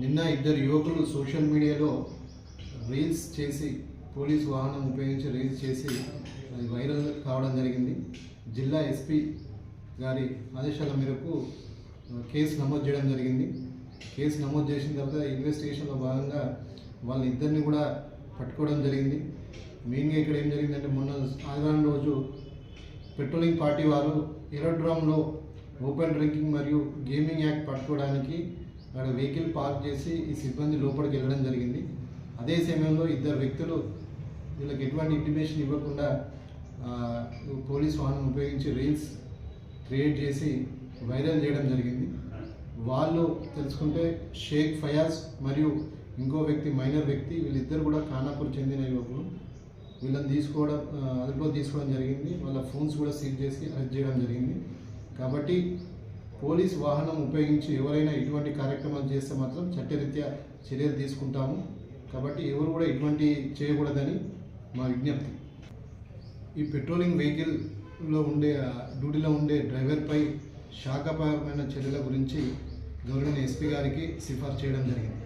నిన్న ఇద్దరు యువకులు సోషల్ మీడియాలో రీల్స్ చేసి పోలీస్ వాహనం ఉపయోగించి రీల్స్ చేసి అది వైరల్ కావడం జరిగింది. జిల్లా ఎస్పీ గారి ఆదేశాల మేరకు కేసు నమోదు చేయడం జరిగింది. కేసు నమోదు చేసిన తర్వాత ఇన్వెస్టిగేషన్లో భాగంగా వాళ్ళ ఇద్దరిని కూడా పట్టుకోవడం జరిగింది. మెయిన్గా ఇక్కడ ఏం జరిగిందంటే మొన్న ఆదివారం రోజు పెట్రోలింగ్ పార్టీ వారు ఎరోడ్రామ్లో ఓపెన్ డ్రింకింగ్ మరియు గేమింగ్ యాక్ట్ పట్టుకోవడానికి అక్కడ వెహికల్ పార్క్ చేసి ఈ సిబ్బంది లోపలికి వెళ్ళడం జరిగింది. అదే సమయంలో ఇద్దరు వ్యక్తులు వీళ్ళకి ఎటువంటి ఇంటిమేషన్ ఇవ్వకుండా పోలీస్ వాహనం ఉపయోగించి రీల్స్ క్రియేట్ చేసి వైరల్ చేయడం జరిగింది. వాళ్ళు తెలుసుకుంటే షేక్ ఫయాజ్ మరియు ఇంకో వ్యక్తి మైనర్ వ్యక్తి వీళ్ళిద్దరు కూడా ఖానాపూర్ చెందిన యువకులు. వీళ్ళని తీసుకోవడం అదుపులో తీసుకోవడం జరిగింది. వాళ్ళ ఫోన్స్ కూడా సీజ్ చేసి అరెస్ట్ చేయడం జరిగింది. కాబట్టి పోలీస్ వాహనం ఉపయోగించి ఎవరైనా ఇటువంటి కార్యక్రమాలు చేస్తే మాత్రం చట్టరీత్యా చర్యలు తీసుకుంటాము. కాబట్టి ఎవరు కూడా ఇటువంటి చేయకూడదని మా విజ్ఞప్తి. ఈ పెట్రోలింగ్ వెహికల్లో ఉండే డ్యూటీలో ఉండే డ్రైవర్పై శాఖపరమైన చర్యల గురించి గవర్నమెంట్ ఎస్పీ గారికి సిఫార్సు చేయడం జరిగింది.